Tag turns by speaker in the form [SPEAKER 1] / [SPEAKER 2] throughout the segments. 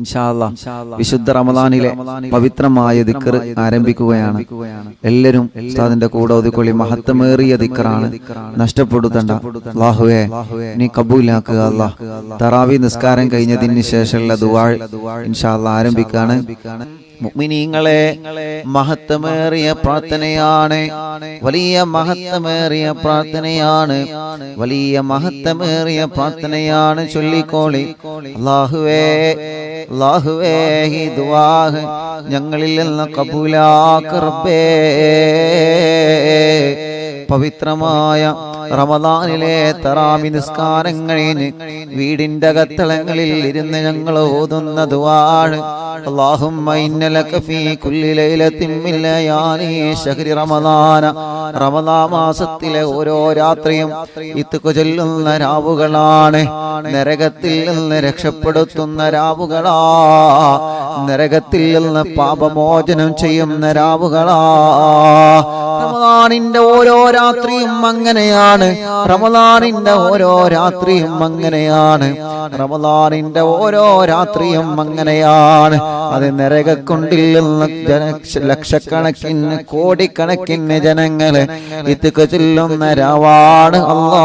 [SPEAKER 1] ഇൻഷാല്ല വിശുദ്ധ റമദാനിലെ പവിത്രമായ ദിക്കർ ആരംഭിക്കുകയാണ്. എല്ലാവരും ഉസ്താദിന്റെ കൂടെ ഒതുക്കൊള്ളി മഹത്വമേറിയ ദിക്കറാണ് നഷ്ടപ്പെടുത്തണ്ട. അല്ലാഹുവേ നീ കബൂലാക്കുക അല്ലാ തറാവി നിസ്കാരം കഴിഞ്ഞതിന് ശേഷമുള്ള ദുവാൾ ഇൻഷാല്ല ആരംഭിക്കാണ് മുഅ്മിനീങ്ങളെ മഹത്വമേറിയ പ്രാർത്ഥനയാണ്. വലിയ മഹത്വമേറിയ പ്രാർത്ഥനയാണ്. വലിയ മഹത്വമേറിയ പ്രാർത്ഥനയാണ്. ചൊല്ലിക്കോളി. അല്ലാഹുവേ ഈ ഞങ്ങളിൽ നിന്ന് കബൂലാക്ക് റബ്ബേ. പവിത്രമായ റമദാനിലെ തറാമി നിസ്കാരങ്ങളിൽ വീടിന്റെ കത്തളങ്ങളിൽ ഇരുന്ന് ഞങ്ങൾ ഓതുന്നതുവാണ് اللهم إن لك في كل ليلة من ليالي شهر رمضان റമദാ മാസത്തിലെ ഓരോ രാത്രിയും ഇത്തുക്കു ചൊല്ലുന്ന രാവുകളാണ് നരകത്തിൽ നിന്ന് രക്ഷപ്പെടുത്തുന്ന രാവുകളാ നരകത്തിൽ നിന്ന് പാപമോചനം ചെയ്യുന്ന രാവുകളാ റമദാനിന്റെ ഓരോ രാത്രിയും അങ്ങനെയാണ്. റമദാനിന്റെ ഓരോ രാത്രിയും അങ്ങനെയാണ്. റമദാനിന്റെ ഓരോ രാത്രിയും അങ്ങനെയാണ്. അത് നരകക്കൊണ്ടിൽ ലക്ഷക്കണക്കിന് കോടിക്കണക്കിന് ജനങ്ങൾ ഇത് ചെല്ലുന്ന രാവാണ് അല്ലാ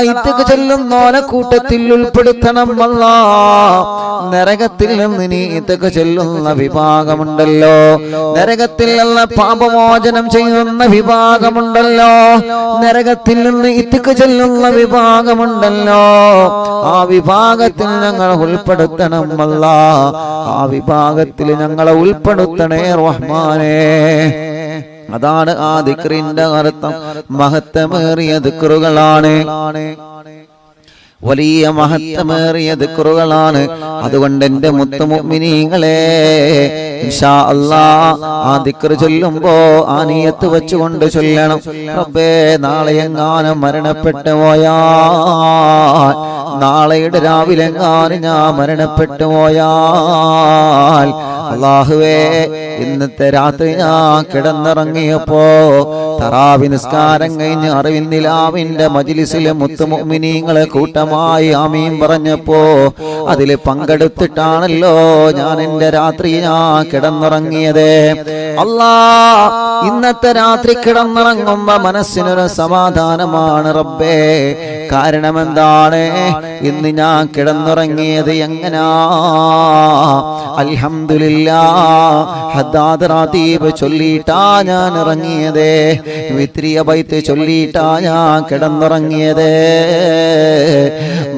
[SPEAKER 1] ഇതൊക്കെ ചൊല്ലുന്നോലെ കൂട്ടത്തിൽ ഉൾപ്പെടുത്തണം അല്ലാ. നരകത്തിൽ നിന്ന് നീ ചൊല്ലുന്ന വിഭാഗമുണ്ടല്ലോ. നരകത്തിൽ നിന്ന് പാപമോചനം ചെയ്യുന്ന വിഭാഗമുണ്ടല്ലോ. നരകത്തിൽ നിന്ന് ഇതൊക്കെ ചെല്ലുന്ന വിഭാഗമുണ്ടല്ലോ. ആ വിഭാഗത്തിൽ ഞങ്ങൾ ഉൾപ്പെടുത്തണം വല്ല ആ വിഭാഗത്തിൽ ഞങ്ങളെ ഉൾപ്പെടുത്തണേ റഹ്മാനേ. അതാണ് ആ ദിക്റിന്റെ അർത്ഥം. മഹത്വമേറിയ ദിക്റുകളാണ്. വലിയ മഹത്വമേറിയ ദിക്റുകളാണ്. അതുകൊണ്ട് എന്റെ മുത്തുമുമിനീങ്ങളെ ആ ദിക്റ് ചൊല്ലുമ്പോ ആ നീയത്ത് വെച്ചുകൊണ്ട് ചൊല്ലണം. റബ്ബേ നാളെ എങ്ങാനും മരണപ്പെട്ടു പോയാ നാളെയുടെ രാവിലെ എങ്ങാനും ഞാൻ മരണപ്പെട്ടു പോയാൽ അള്ളാഹുവേ ഇന്നത്തെ രാത്രി ഞാൻ കിടന്നിറങ്ങിയപ്പോ തറാവി നിസ്കാരം കഴിഞ്ഞ് അറിവിന്ദിലാവിന്റെ മജിലിസിലെ മുത്തുമുമിനീങ്ങളെ കൂട്ടമായി ആമീൻ പറഞ്ഞപ്പോ അതിൽ പങ്കെടുത്തിട്ടാണല്ലോ ഞാൻ എന്റെ രാത്രി ഞാൻ കിടന്നിറങ്ങിയത്. അല്ലാ ഇന്നത്തെ രാത്രി കിടന്നിറങ്ങുമ്പോ മനസ്സിനൊരു സമാധാനമാണ് റബ്ബേ. കാരണം എന്താണ് ഇന്ന് ഞാൻ കിടന്നുറങ്ങിയത് എങ്ങനാ? അൽഹംദുലില്ലാ ഹദ്ദാദ് റാത്തീബ് ചൊല്ലിയിട്ടാ ഞാൻ ഇറങ്ങിയത്. വിത്രിയ ബൈത്ത് ചൊല്ലിയിട്ടാ ഞാൻ കിടന്നുറങ്ങിയത്.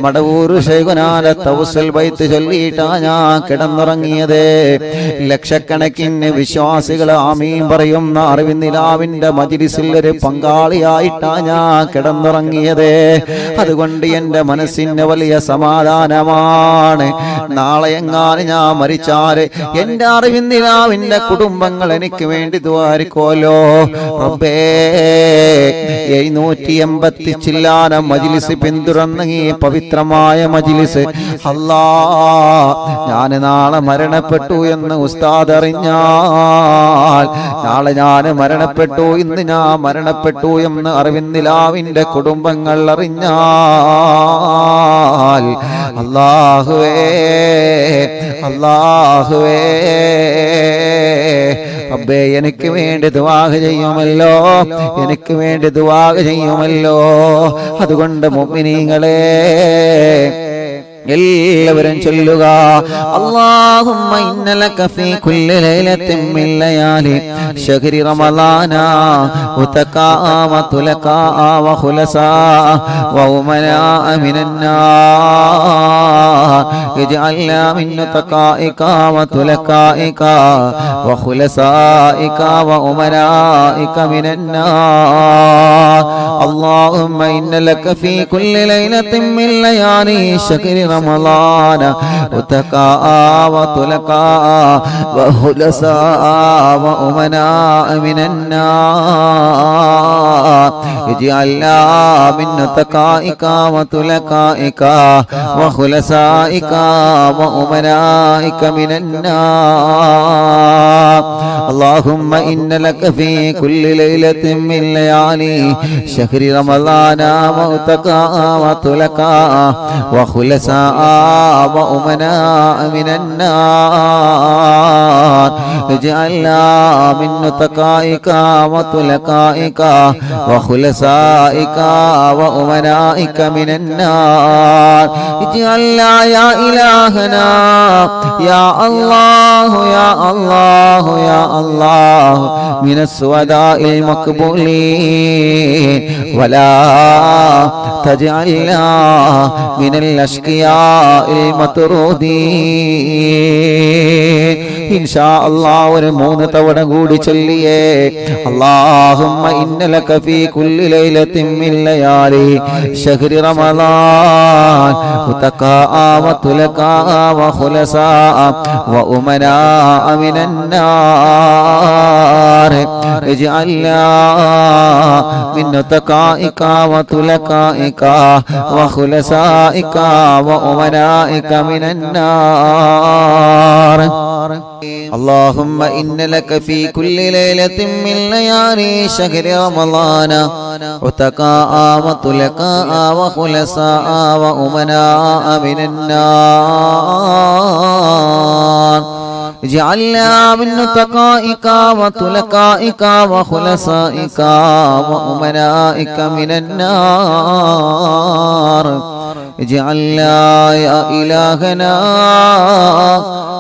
[SPEAKER 1] മടവൂർ ശൈകുനാല തൗസൽ ബൈത്ത് ചൊല്ലിയിട്ടാ ഞാൻ കിടന്നുറങ്ങിയത്. ലക്ഷക്കണക്കിന് വിശ്വാസികൾ ആമീൻ പറയുന്ന അറിവിന്ദിലാവിന്റെ മജിരിസിൽ ഒരു പങ്കാളിയായിട്ടാ ഞാൻ കിടന്നുറങ്ങിയത്. അതുകൊണ്ട് എന്റെ മനസ്സിന് വലിയ സമാധാനമാണ്. നാളെ എങ്ങാനും ഞാൻ മരിച്ചാൽ എന്റെ അറിവിൻ നിലാവിന്റെ കുടുംബങ്ങൾ എനിക്ക് വേണ്ടി ദ്വാരിക്കോലോ? റബ്ബേ എഴുന്നൂറ്റി എൺപത്തി ചില്ലാന മജിലിസ് പിന്തുടർന്ന് ഈ പവിത്രമായ മജിലിസ്. അല്ലാ ഞാൻ നാളെ മരണപ്പെട്ടു എന്ന് ഉസ്താദ് അറിഞ്ഞാൽ നാളെ ഞാൻ മരണപ്പെട്ടു ഇന്ന് ഞാൻ മരണപ്പെട്ടു എന്ന് അറിവിന്ദിലാവിന്റെ കുടുംബങ്ങൾ അറിഞ്ഞാൽ അല്ലാഹുവേ അല്ലാഹുവേ. റബ്ബേ എനിക്ക് വേണ്ടി ദുവാഹ ചെയ്യുമല്ലോ. എനിക്ക് വേണ്ടി ദുവാഹ ചെയ്യുമല്ലോ. അതുകൊണ്ട് മുഅ്മിനീങ്ങളെ എല്ലാവരും ചൊല്ലുക അല്ലാഹുമ്മ ഇന്നലക ഫീ കുല്ലി ലൈലത്തിൻ മിൻ ലയാലി ശഹരി റമളാന ഉതകാമതു ലകാ വഖുലസാ വഉമനാ മിനന്നാർ اجعلنا من نتقائك وتلقائك وخلصائك وأمنائك من النار اللهم إن لك في كل ليلة من ليالي شكر رمضان وتقاء وطلقاء وخلصاء وأمناء من النار اجعلنا من تقائك وطلقائك وخلصائك وأمنائك من النار اللهم إن لك في كل ليلة من ليالي شهر رمضان موتقا وطلقا وخلصاء وأمناء من النار اجعلنا من نتقائك وطلقائك وخلصائك وأمنائك من النار اجعلنا يا إلهنا يا الله يا الله يا الله من السوداء المقبولين ولا تجعلنا من الأشقياء المطرودين ഇൻഷാ അല്ലാഹ് ഒരു മൂന്ന് തവണ കൂടി ചൊല്ലിയേ അല്ലാഹുമ്മ ഇന്നലക ഫീ കുല്ലി ലൈലത്തിൻ മിൻ ലയാലി ശഹ്രി റമളാൻ وتقاء وتلقاء وخلصاء وأمناء من النار اجعلنا من نتقائك وتلقائك وخلصائك وأمنائك من النار. اللهم إن لك في كل ليلة من ليالي شهر رمضان عتقاء وطلقاء وخلصاء وأمناء من النار. اجعلنا من نتقائك وطلقائك وخلصائك وأمنائك من النار اجعلنا يا إلهنا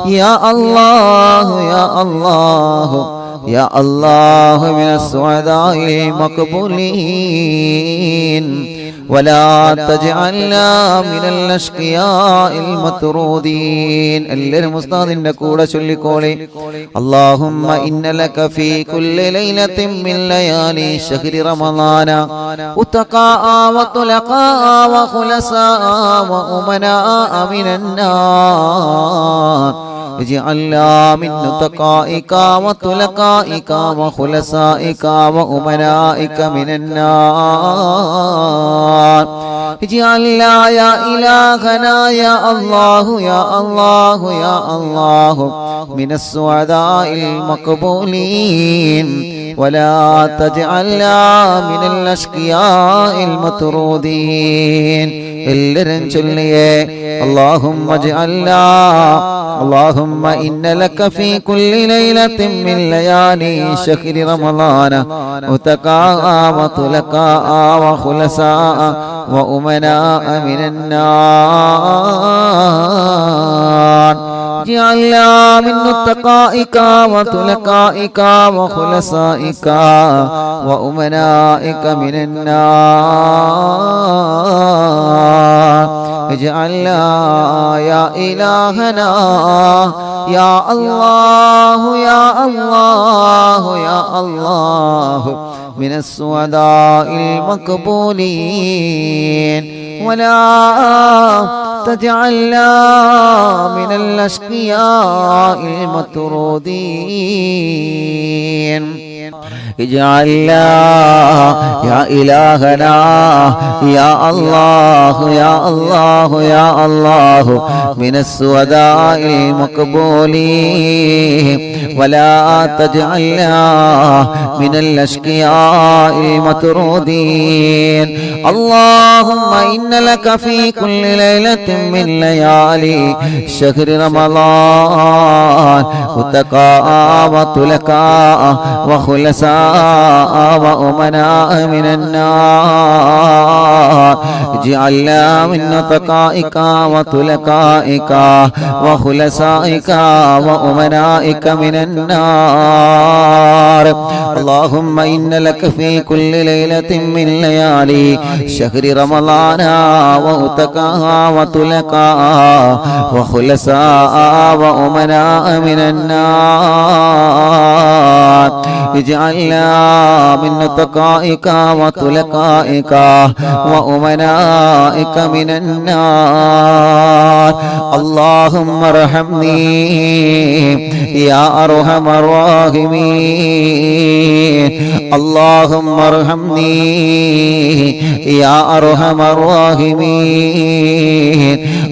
[SPEAKER 1] يا الله يا الله يا الله من السعداء المقبولين ولا تجعلنا من الأشقياء المطرودين എല്ലാവരും ഉസ്താദിന്റെ കൂടെ ചൊല്ലിക്കോളെ اللهم إن لك في كل ليلة من ليالي شهر رمضان أتقاء وطلقاء وخلصاء وأمناء من النار اجعلنا من نتقائك وطلقائك وخلصائك وأمنائك من النار اجعلنا يا إلهنا يا الله يا الله يا الله من السعداء المقبولين ولا تجعلنا من الأشقياء المطرودين എല്ലാവരും ചൊല്ലിയേ اللهم اجعلنا اللهم إن لك في كل ليلة من ليالي شهر رمضان وتقاء وطلقاء وخلصاء وأمناء من النار جعلنا من نتقائك وطلقائك وخلصائك وأمنائك من النار اجعلنا يا إلهنا يا الله يا الله يا الله من السعداء المقبولين ولا تجعلنا من الأشقياء المطرودين. اجعلنا يا إلهنا يا الله يا الله يا الله من السوداء المقبولين ولا تجعلنا من الأشقياء المطرودين اللهم إن لك في كل ليلة من ليالي شهر رمضان وتقاء وطلقاء وخلصاء وأمناء من النار. اجعلنا من نطقائك وطلقائك وخلصائك وأمنائك من النار. اللهم إن لك في كل ليلة من ليالي شهر رمضان وأتقاها وطلقاها وخلصاء وأمناء من النار. اجعلنا من نتقائك وتلقائك وأمنائك من النار. اللهم ارحمني يا أرحم الراحمين. اللهم ارحمني يا أرحم الراحمين.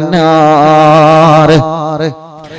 [SPEAKER 1] النار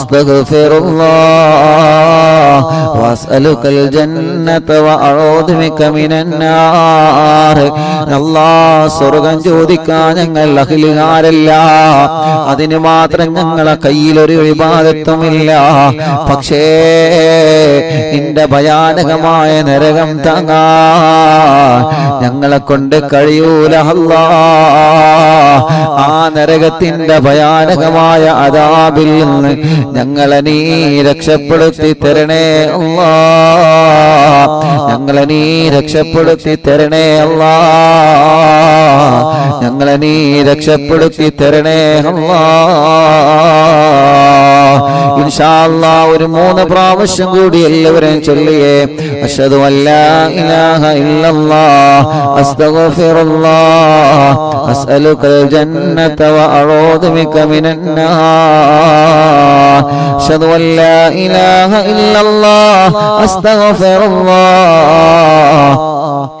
[SPEAKER 1] أستغفر الله وأسألك الجنة وأعوذ بك من النار അല്ലാ സ്വർഗം ചോദിക്കാൻ ഞങ്ങൾ അഖിലുകാരല്ല അതിന് മാത്രം ഞങ്ങളെ കയ്യിലൊരു വിവാദത്വമില്ല പക്ഷേ നിന്റെ ഭയാനകമായ നരകം താങ്ങാ ഞങ്ങളെ കൊണ്ട് കഴിയൂല അല്ലാ ആ നരകത്തിന്റെ ഭയാനകമായ അതാബിൽ നിന്ന് ഞങ്ങളെ നീ രക്ഷപ്പെടുത്തി തരണേ അല്ലാ. ഞങ്ങളെ നീ രക്ഷപ്പെടുത്തി തരണേ അല്ലാ. ഞങ്ങളെ നീ രക്ഷപ്പെടുത്തി തരണേ അല്ലാ. ഇൻഷാ അല്ലാ ഒരു മൂന്ന് പ്രാവശ്യം കൂടി എല്ലാവരെയും ചൊല്ലിയേ. അല്ലാ ഇലാഹ ഇല്ലല്ലാഹ്. അസ്തഗ്ഫിറുല്ലാഹ്. അസ്അലുകൽ ജന്നത വഅഊദു ബിക മിനൻ നാർ. അഷ്ഹദു അല്ലാ ഇലാഹ ഇല്ലല്ലാഹ്. അസ്തഗ്ഫിറുല്ലാഹ്.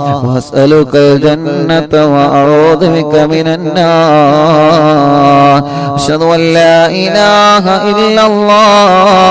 [SPEAKER 1] وأسألك الجنة وأعوذ بك من النار. أشهد أن لا إله إلا الله.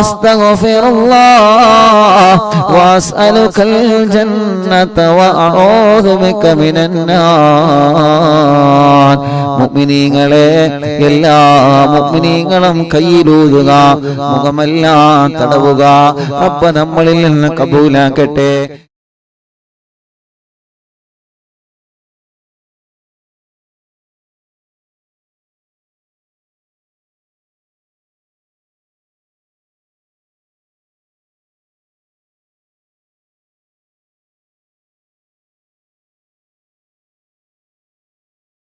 [SPEAKER 1] أستغفر الله وأسألك الجنة وأعوذ بك من النار മുഅ്മിനീങ്ങളെ എല്ലാ മുഅ്മിനീങ്ങളും കയ്യിലൂതുക മുഖമെല്ലാം തടവുക റബ്ബ് നമ്മളിൽ നിന്ന് കബൂലാക്കട്ടെ